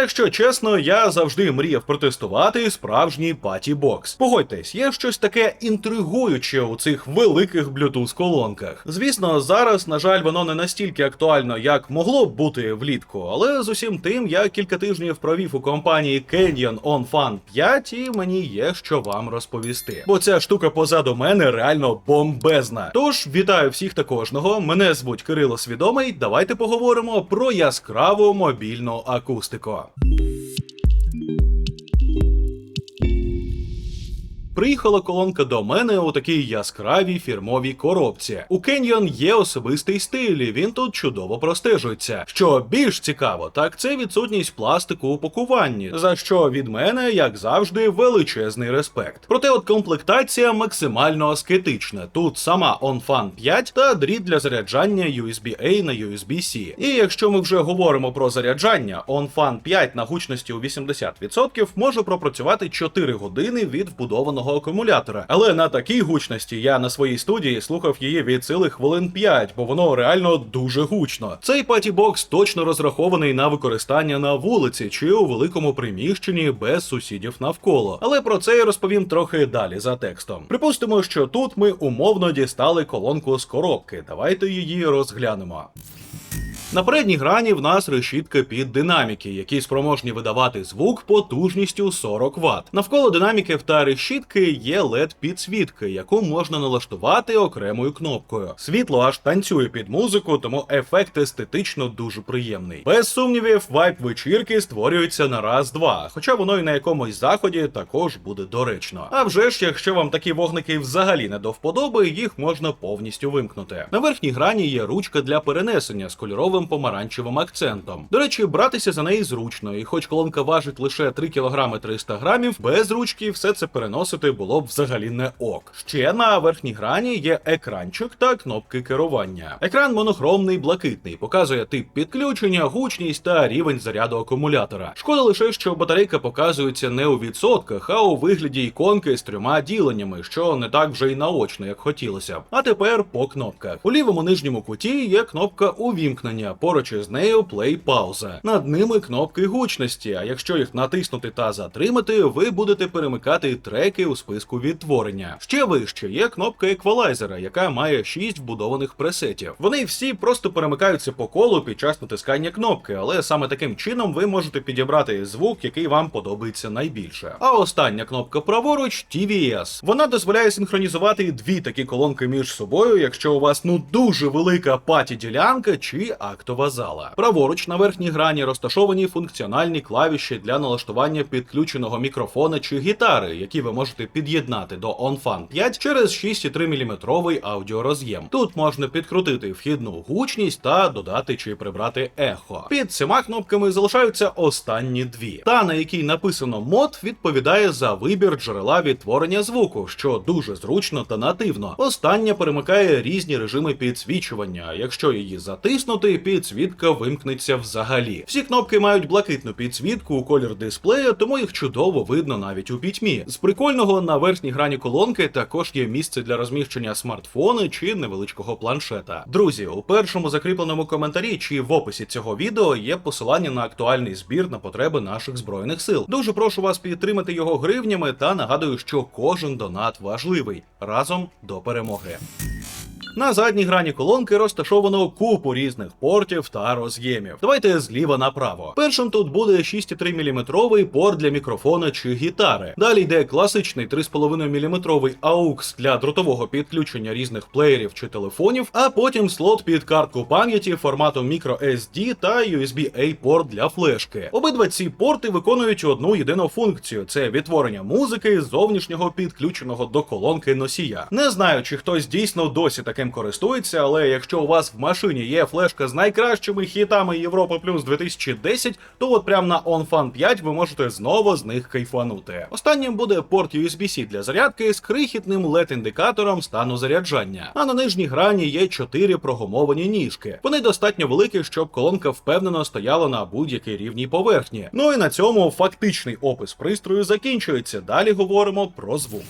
Якщо чесно, я завжди мріяв протестувати справжній паті-бокс. Погодьтесь, є щось таке інтригуюче у цих великих Bluetooth колонках. Звісно, зараз, на жаль, воно не настільки актуально, як могло б бути влітку, але з усім тим я кілька тижнів провів у компанії Canyon On Fun 5 і мені є що вам розповісти. Бо ця штука позаду мене реально бомбезна. Тож вітаю всіх та кожного. Мене звуть Кирило Свідомий. Давайте поговоримо про яскраву мобільну акустику. ciao. Приїхала колонка до мене у такій яскравій фірмовій коробці. У Canyon є особистий стиль, і він тут чудово простежується. Що більш цікаво, так це відсутність пластику у пакуванні, за що від мене, як завжди, величезний респект. Проте от комплектація максимально аскетична. Тут сама OnFun 5 та дріт для заряджання USB-A на USB-C. І якщо ми вже говоримо про заряджання, OnFun 5 на гучності у 80% може пропрацювати 4 години від вбудованого акумулятора. Але на такій гучності я на своїй студії слухав її від цілих хвилин 5, бо воно реально дуже гучно. Цей патібокс точно розрахований на використання на вулиці чи у великому приміщенні без сусідів навколо. Але про це я розповім трохи далі за текстом. Припустимо, що тут ми умовно дістали колонку з коробки. Давайте її розглянемо. На передній грані в нас решітка під динаміки, які спроможні видавати звук потужністю 40 Вт. Навколо динаміків та решітки є led підсвітки, яку можна налаштувати окремою кнопкою. Світло аж танцює під музику, тому ефект естетично дуже приємний. Без сумнівів, вайб вечірки створюється на раз-два, хоча воно і на якомусь заході також буде доречно. А вже ж, якщо вам такі вогники взагалі не до вподоби, їх можна повністю вимкнути. На верхній грані є ручка для перенесення з кольоровим помаранчевим акцентом. До речі, братися за неї зручно, і хоч колонка важить лише 3 кг 300 грамів, без ручки все це переносити було б взагалі не ок. Ще на верхній грані є екранчик та кнопки керування. Екран монохромний, блакитний, показує тип підключення, гучність та рівень заряду акумулятора. Шкода лише, що батарейка показується не у відсотках, а у вигляді іконки з трьома діленнями, що не так вже й наочно, як хотілося б. А тепер по кнопках. У лівому нижньому куті є кнопка увімкнення, поруч із нею плей пауза. Над ними кнопки гучності. А якщо їх натиснути та затримати, ви будете перемикати треки у списку відтворення. Ще вище є кнопка еквалайзера, яка має 6 вбудованих пресетів. Вони всі просто перемикаються по колу під час натискання кнопки, але саме таким чином ви можете підібрати звук, який вам подобається найбільше. А остання кнопка праворуч TVS. Вона дозволяє синхронізувати дві такі колонки між собою, якщо у вас ну дуже велика паті ділянка чи актова зала. Праворуч на верхній грані розташовані функціональні клавіші для налаштування підключеного мікрофона чи гітари, які ви можете під'єднати до OnFun 5 через 6,3 мм аудіороз'єм. Тут можна підкрутити вхідну гучність та додати чи прибрати ехо. Під цими кнопками залишаються останні дві. Та на якій написано мод відповідає за вибір джерела відтворення звуку, що дуже зручно та нативно. Остання перемикає різні режими підсвічування. Якщо її затиснути, підсвітка вимкнеться взагалі. Всі кнопки мають блакитну підсвітку у колір дисплея, тому їх чудово видно навіть у пітьмі. З прикольного на верхній грані колонки також є місце для розміщення смартфона чи невеличкого планшета. Друзі, у першому закріпленому коментарі чи в описі цього відео є посилання на актуальний збір на потреби наших збройних сил. Дуже прошу вас підтримати його гривнями та нагадую, що кожен донат важливий. Разом до перемоги. На задній грані колонки розташовано купу різних портів та роз'ємів. Давайте зліва направо. Першим тут буде 6,3 мм порт для мікрофона чи гітари. Далі йде класичний 3,5 мм AUX для дротового підключення різних плеєрів чи телефонів, а потім слот під картку пам'яті формату microSD та USB-A порт для флешки. Обидва ці порти виконують одну єдину функцію: це відтворення музики зовнішнього підключеного до колонки носія. Не знаю, чи хтось дійсно досі таким користується, але якщо у вас в машині є флешка з найкращими хітами Європа Плюс 2010, то от прямо на OnFun 5 ви можете знову з них кайфанути. Останнім буде порт USB-C для зарядки з крихітним LED-індикатором стану заряджання. А на нижній грані є чотири прогумовані ніжки. Вони достатньо великі, щоб колонка впевнено стояла на будь-якій рівній поверхні. Ну і на цьому фактичний опис пристрою закінчується. Далі говоримо про звук.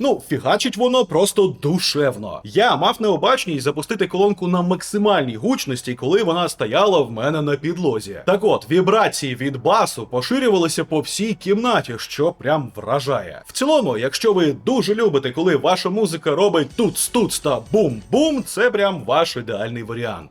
Ну, фігачить воно просто душевно. Я мав необачність запустити колонку на максимальній гучності, коли вона стояла в мене на підлозі. Так от, вібрації від басу поширювалися по всій кімнаті, що прям вражає. В цілому, якщо ви дуже любите, коли ваша музика робить тут-стуц та бум-бум, це прям ваш ідеальний варіант.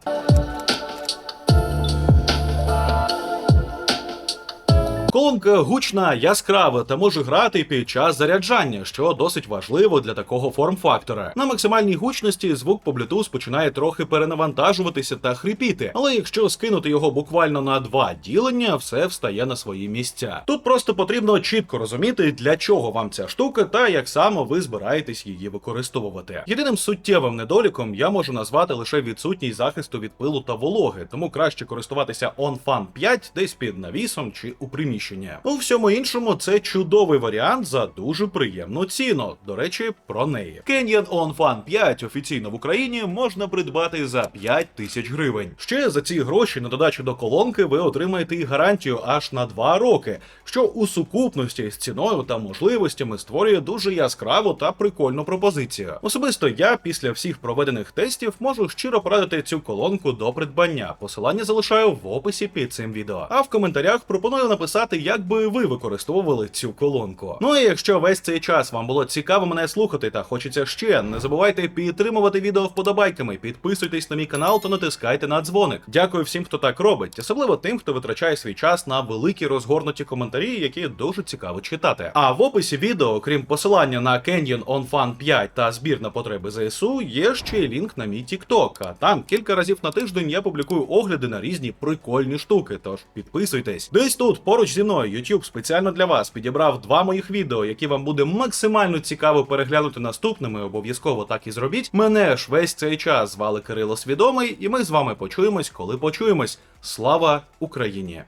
Колонка гучна, яскрава та може грати під час заряджання, що досить важливо для такого форм-фактора. На максимальній гучності звук по Bluetooth починає трохи перенавантажуватися та хрипіти, але якщо скинути його буквально на два ділення, все встає на свої місця. Тут просто потрібно чітко розуміти, для чого вам ця штука та як саме ви збираєтесь її використовувати. Єдиним суттєвим недоліком я можу назвати лише відсутність захисту від пилу та вологи, тому краще користуватися OnFun 5 десь під навісом чи у приміщенні. У всьому іншому це чудовий варіант за дуже приємну ціну. До речі, про неї. Canyon OnFun 5 офіційно в Україні можна придбати за 5 тисяч гривень. Ще за ці гроші на додачу до колонки ви отримаєте і гарантію аж на 2 роки, що у сукупності з ціною та можливостями створює дуже яскраву та прикольну пропозицію. Особисто я після всіх проведених тестів можу щиро порадити цю колонку до придбання. Посилання залишаю в описі під цим відео. А в коментарях пропоную написати, як би ви використовували цю колонку. Ну і якщо весь цей час вам було цікаво мене слухати та хочеться ще, не забувайте підтримувати відео вподобайками, підписуйтесь на мій канал та натискайте на дзвоник. Дякую всім, хто так робить, особливо тим, хто витрачає свій час на великі розгорнуті коментарі, які дуже цікаво читати. А в описі відео, крім посилання на Canyon On Fun 5 та збір на потреби ЗСУ, є ще лінк на мій TikTok, А там кілька разів на тиждень я публікую огляди на різні прикольні штуки. Тож підписуйтесь. Десь тут поруч зі мною YouTube спеціально для вас підібрав два моїх відео, які вам буде максимально цікаво переглянути наступними. Обов'язково так і зробіть. Мене ж весь цей час звали Кирило Свідомий, і ми з вами почуємось, коли почуємось. Слава Україні!